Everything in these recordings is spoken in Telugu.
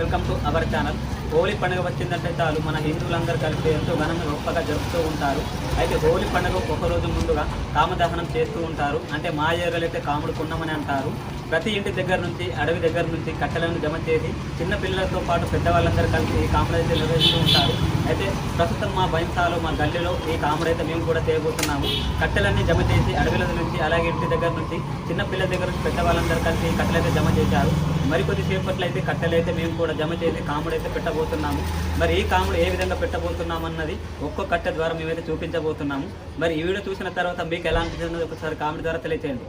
Welcome to our channel. Holi పండుగ వచ్చిందంటే చాలు. మన హిందువులందరూ కలిసి ఎంతో ఘనంగా గొప్పగా జరుపుతూ ఉంటారు. అయితే హోలీ పండుగ ఒక రోజు ముందుగా కామదహనం చేస్తూ ఉంటారు. అంటే మా ఏరియాలో అయితే కాముడు కుండమని అంటారు. ప్రతి ఇంటి దగ్గర నుంచి అడవి దగ్గర నుంచి కట్టెలను జమ చేసి చిన్న పిల్లలతో పాటు పెద్దవాళ్ళందరూ కలిసి ఈ కాముడు అయితే నిర్వహిస్తూ ఉంటారు. అయితే ప్రస్తుతం మా బైంసాలో మా గల్లీలో ఈ కాముడు అయితే మేము కూడా చేయబోతున్నాము. కట్టెలన్నీ జమ చేసి అడవిల నుంచి అలాగే ఇంటి దగ్గర నుంచి చిన్న పిల్లల దగ్గర నుంచి పెద్దవాళ్ళందరూ కలిసి ఈ కట్టెలైతే జమ చేశారు. మరికొద్ది సేపట్లో అయితే కట్టెలైతే మేము కూడా జమ చేసి కాముడు అయితే పెట్టబోతున్నాము. మరి ఈ కాముడు ఏ విధంగా పెట్టబోతున్నాం అన్నది ఒక్కో కట్టె ద్వారా మేమైతే చూపించబోతున్నాము. మరి ఈ వీడియో చూసిన తర్వాత మీకు ఎలా అనిపిస్తుందో ఒకసారి కామెడీ ద్వారా తెలియచేయండి.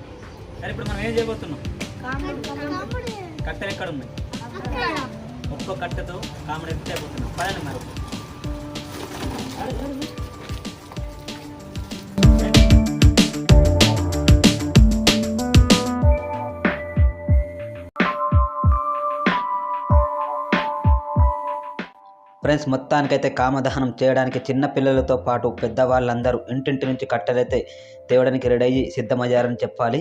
సరే ఇప్పుడు మనం ఏం చేయబోతున్నాం? కట్టెలు ఎక్కడ ఉన్నాయి ఒక్కో కట్టెతో కామెడీ అయితే చేయబోతున్నాం పదండి మరి. ఫ్రెండ్స్ మొత్తానికైతే కామదహనం చేయడానికి చిన్న పిల్లలతో పాటు పెద్దవాళ్ళందరూ ఇంటింటి నుంచి కట్టెలైతే తేవడానికి రెడీ అయ్యి సిద్ధమయ్యారని చెప్పాలి.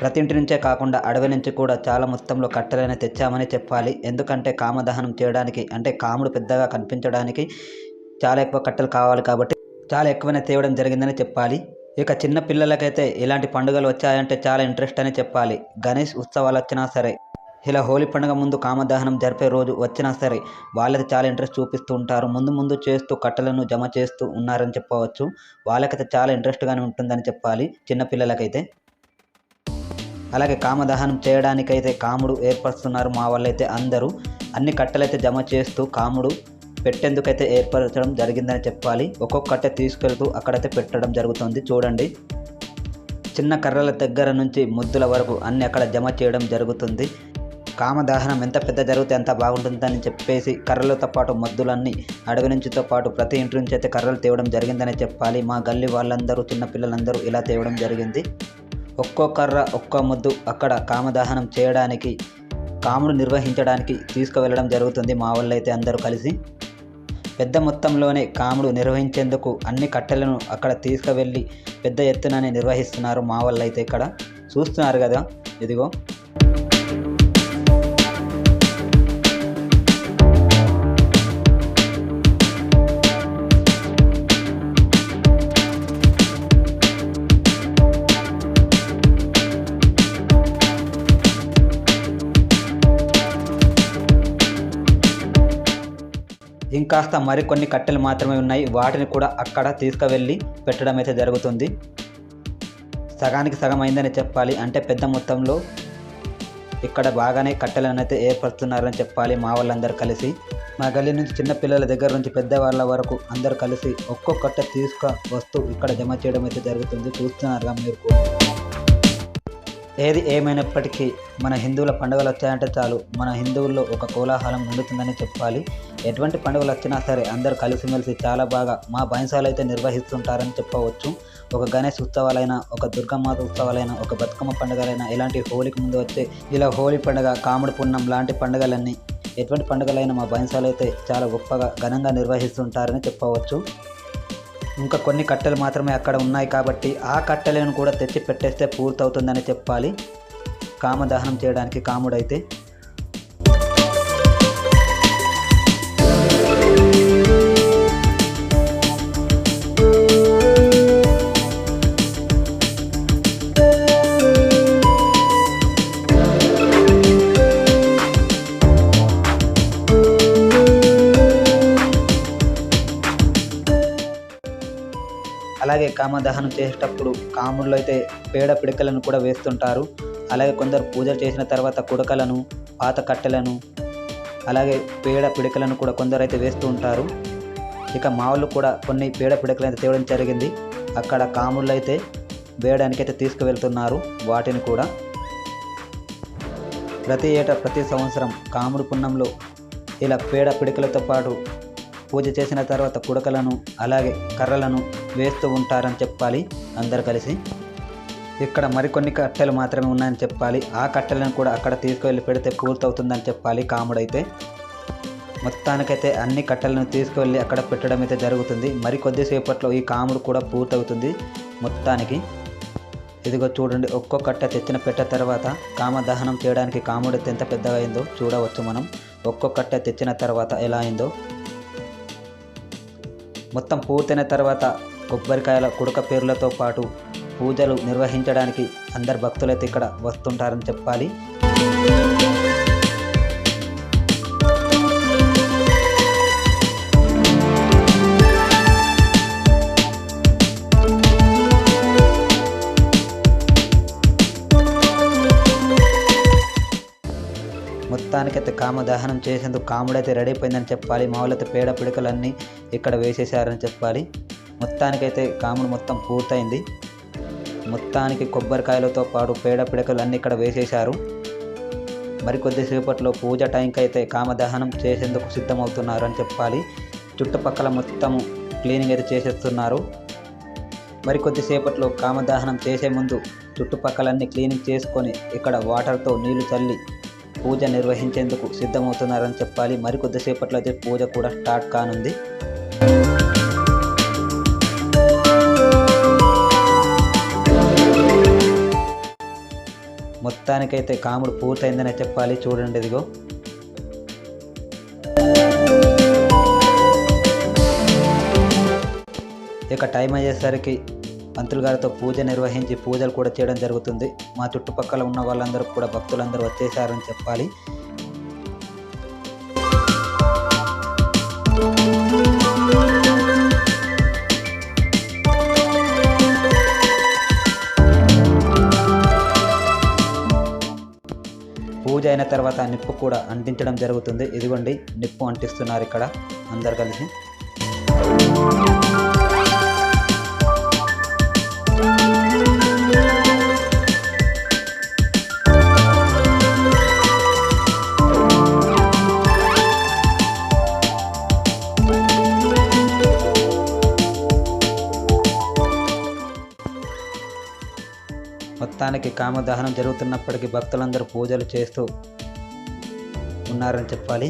ప్రతి ఇంటి నుంచే కాకుండా అడవి నుంచి కూడా చాలా మొత్తంలో కట్టెలైనా తెచ్చామని చెప్పాలి. ఎందుకంటే కామదహనం చేయడానికి అంటే కాముడు పెద్దగా కనిపించడానికి చాలా ఎక్కువ కట్టెలు కావాలి కాబట్టి చాలా ఎక్కువనే తేవడం జరిగిందని చెప్పాలి. ఇక చిన్న పిల్లలకైతే ఇలాంటి పండుగలు వచ్చాయంటే చాలా ఇంట్రెస్ట్ అని చెప్పాలి. గణేష్ ఉత్సవాలు వచ్చినా సరే ఇలా హోలీ పండుగ ముందు కామదహనం జరిపే రోజు వచ్చినా సరే వాళ్ళకి చాలా ఇంట్రెస్ట్ చూపిస్తూ ఉంటారు. ముందు ముందు చేస్తూ కట్టెలను జమ చేస్తూ ఉన్నారని చెప్పవచ్చు. వాళ్ళకైతే చాలా ఇంట్రెస్ట్గానే ఉంటుందని చెప్పాలి చిన్నపిల్లలకైతే అలాగే కామదహనం చేయడానికైతే కాముడు ఏర్పరుస్తున్నారు మా వాళ్ళైతే అందరూ. అన్ని కట్టెలైతే జమ చేస్తూ కాముడు పెట్టేందుకైతే ఏర్పరచడం జరిగిందని చెప్పాలి. ఒక్కొక్క కట్టె తీసుకెళ్తూ అక్కడైతే పెట్టడం జరుగుతుంది. చూడండి. చిన్న కర్రల దగ్గర నుంచి ముద్దుల వరకు అన్ని అక్కడ జమ చేయడం జరుగుతుంది. కామదహనం ఎంత పెద్ద జరిగితే అంత బాగుంటుందని చెప్పేసి కర్రలతో పాటు మద్దులన్నీ అడవి నుంచితో పాటు ప్రతి ఇంటి నుంచి అయితే కర్రలు తేవడం జరిగిందని చెప్పాలి. మా గల్లీ వాళ్ళందరూ చిన్నపిల్లలందరూ ఇలా తేవడం జరిగింది. ఒక్కో కర్ర ఒక్కో ముద్దు అక్కడ కామదహనం చేయడానికి కాముడు నిర్వహించడానికి తీసుకువెళ్ళడం జరుగుతుంది మా వాళ్ళైతే అందరూ కలిసి. పెద్ద మొత్తంలోనే కాముడు నిర్వహించేందుకు అన్ని కట్టెలను అక్కడ తీసుకువెళ్ళి పెద్ద ఎత్తుననే నిర్వహిస్తున్నారు మా వాళ్ళైతే ఇక్కడ. చూస్తున్నారు కదా ఇదిగో. ఇంకాస్త మరికొన్ని కట్టెలు మాత్రమే ఉన్నాయి. వాటిని కూడా అక్కడ తీసుకువెళ్ళి పెట్టడం అయితే జరుగుతుంది. సగానికి సగం అయిందని చెప్పాలి అంటే పెద్ద మొత్తంలో ఇక్కడ బాగానే కట్టెలను అయితే ఏర్పరుస్తున్నారని చెప్పాలి మా వాళ్ళందరూ కలిసి. మా గల్లీ నుంచి చిన్న పిల్లల దగ్గర నుంచి పెద్దవాళ్ళ వరకు అందరూ కలిసి ఒక్కొక్క తీసుకు తీసుక వస్తూ ఇక్కడ జమ చేయడం అయితే జరుగుతుంది. చూస్తున్నారుగా మీరు కూడా. ఏది ఏమైనప్పటికీ మన హిందువుల పండుగలు వచ్చాయంటే చాలు. మన హిందువుల్లో ఒక కోలాహలం ఉండుతుందని చెప్పాలి. ఎటువంటి పండుగలు వచ్చినా సరే అందరూ కలిసిమెలిసి చాలా బాగా మా బైన్సాలు అయితే నిర్వహిస్తుంటారని చెప్పవచ్చు. ఒక గణేష్ ఉత్సవాలైనా ఒక దుర్గమాత ఉత్సవాలైనా ఒక బతుకమ్మ పండుగలైనా ఇలాంటి హోలీకి ముందు వచ్చే ఇలా హోలీ పండుగ కాముడి పుణ్యం లాంటి పండుగలన్నీ ఎటువంటి పండుగలైనా మా బైన్సాలు అయితే చాలా గొప్పగా ఘనంగా నిర్వహిస్తుంటారని చెప్పవచ్చు. ఇంకా కొన్ని కట్టెలు మాత్రమే అక్కడ ఉన్నాయి కాబట్టి ఆ కట్టెలను కూడా తెచ్చి పెట్టేస్తే పూర్తవుతుందని చెప్పాలి. కామదహనం చేయడానికి కాముడైతే అలాగే కామదహనం చేసేటప్పుడు కాముళ్ళు అయితే పేడ పిడకలను కూడా వేస్తుంటారు. అలాగే కొందరు పూజ చేసిన తర్వాత కుడకలను పాత కట్టెలను అలాగే పేడ పిడకలను కూడా కొందరు అయితే వేస్తూ ఉంటారు. ఇక మా వాళ్ళు కూడా కొన్ని పేడ పిడకలు అయితే తేవడం జరిగింది. అక్కడ కాముళ్ళు అయితే వేయడానికి అయితే తీసుకువెళ్తున్నారు వాటిని కూడా. ప్రతి ఏటా ప్రతి సంవత్సరం కాముడు పున్నంలో ఇలా పేడ పిడకలతో పాటు పూజ చేసిన తర్వాత కుడకలను అలాగే కర్రలను వేస్తూ ఉంటారని చెప్పాలి అందరు కలిసి. ఇక్కడ మరికొన్ని కట్టెలు మాత్రమే ఉన్నాయని చెప్పాలి. ఆ కట్టెలను కూడా అక్కడ తీసుకువెళ్ళి పెడితే పూర్తవుతుందని చెప్పాలి కాముడైతే. మొత్తానికైతే అన్ని కట్టెలను తీసుకువెళ్ళి అక్కడ పెట్టడం అయితే జరుగుతుంది. మరి కొద్దిసేపట్లో ఈ కాముడు కూడా పూర్తవుతుంది మొత్తానికి. ఇదిగో చూడండి ఒక్కో కట్ట తెచ్చిన పెట్ట తర్వాత కామదహనం చేయడానికి కాముడు ఎంత పెద్దగా అయిందో చూడవచ్చు మనం. ఒక్కొక్క కట్ట తెచ్చిన తర్వాత ఎలా అయిందో. మొత్తం పూర్తయిన తర్వాత కొబ్బరికాయల కుడక పేర్లతో పాటు పూజలు నిర్వహించడానికి అందరు భక్తులైతే ఇక్కడ వస్తుంటారని చెప్పాలి. మొత్తానికైతే కామదహనం చేసేందుకు కాముడైతే రెడీ అయిపోయిందని చెప్పాలి. మామూలైతే పేడ పిడకలన్నీ ఇక్కడ వేసేసారని చెప్పాలి. మొత్తానికైతే కాముడు మొత్తం పూర్తయింది. మొత్తానికి కొబ్బరికాయలతో పాటు పేడ పిడకలు అన్నీ ఇక్కడ వేసేశారు. మరికొద్దిసేపట్లో పూజ టైంకి అయితే కామదహనం చేసేందుకు సిద్ధమవుతున్నారు అని చెప్పాలి. చుట్టుపక్కల మొత్తం క్లీనింగ్ అయితే చేసేస్తున్నారు. మరికొద్దిసేపట్లో కామదహనం చేసే ముందు చుట్టుపక్కలన్నీ క్లీనింగ్ చేసుకొని ఇక్కడ వాటర్తో నీళ్ళు చల్లి పూజ నిర్వహించేందుకు సిద్ధమవుతున్నారని చెప్పాలి. మరికొద్దిసేపట్లో అయితే పూజ కూడా స్టార్ట్ కానుంది. మొత్తానికైతే కాముడు పూర్తయిందనే చెప్పాలి. చూడండి ఇదిగో. ఇక టైం అయ్యేసరికి పంతులు గారితో పూజ నిర్వహించి పూజలు కూడా చేయడం జరుగుతుంది. మా చుట్టుపక్కల ఉన్న వాళ్ళందరూ కూడా భక్తులందరూ వచ్చేసారని చెప్పాలి. పూజ అయిన తర్వాత నిప్పు కూడా అంటించడం జరుగుతుంది. ఇదిగోండి నిప్పు అంటిస్తున్నారు ఇక్కడ అందరు కలిసి. మొత్తానికి కామదహనం జరుగుతున్నప్పటికీ భక్తులందరూ పూజలు చేస్తూ ఉన్నారని చెప్పాలి.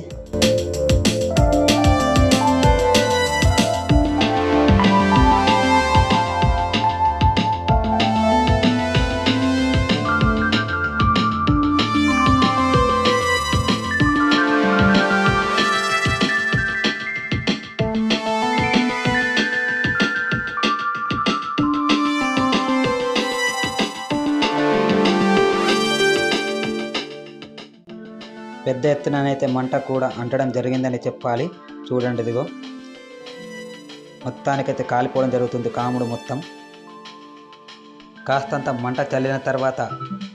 పెద్ద ఎత్తుననైతే మంట కూడా అంటడం జరిగిందని చెప్పాలి. చూడండి ఇదిగో. మొత్తానికైతే కాలిపోవడం జరుగుతుంది కాముడు మొత్తం. కాస్తంత మంట చల్లిన తర్వాత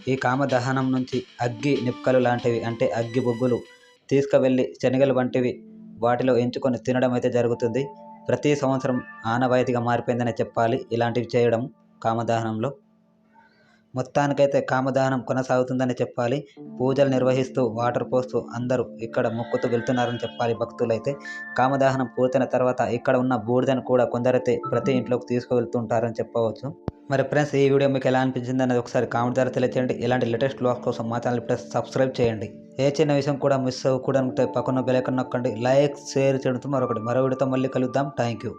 ఈ కామదహనం నుంచి అగ్గి నిప్పుకలు లాంటివి అంటే అగ్గి బొగ్గులు తీసుకువెళ్ళి శనగలు వంటివి వాటిలో ఎంచుకొని తినడం అయితే జరుగుతుంది. ప్రతి సంవత్సరం ఆనవాయితీగా మారిపోయిందనే చెప్పాలి. ఇలాంటివి చేయడం కామదహనంలో. మొత్తానికైతే కామదానం కొనసాగుతుందని చెప్పాలి. పూజలు నిర్వహిస్తూ వాటర్ పోస్తూ అందరూ ఇక్కడ మొక్కుతూ వెళ్తున్నారని చెప్పాలి భక్తులైతే. కామదాహనం పూర్తయిన తర్వాత ఇక్కడ ఉన్న బూడిదను కూడా కొందరైతే ప్రతి ఇంట్లోకి తీసుకువెళ్తుంటారని చెప్పవచ్చు. మరి ఫ్రెండ్స్ ఈ వీడియో మీకు ఎలా అనిపించింది అనేది ఒకసారి కామెంట్ ద్వారా తెలియచేయండి. ఇలాంటి లేటెస్ట్ బ్లాగ్స్ కోసం మా ఛానల్ ఇప్పుడే సబ్స్క్రైబ్ చేయండి. ఏ చిన్న విషయం కూడా మిస్ అవ్వకూడదు పక్కన బెలైకన్ నొక్కండి. లైక్ షేర్ చేయడంతో మరొకటి మరో వీడియోతో మళ్ళీ కలుద్దాం. Thank you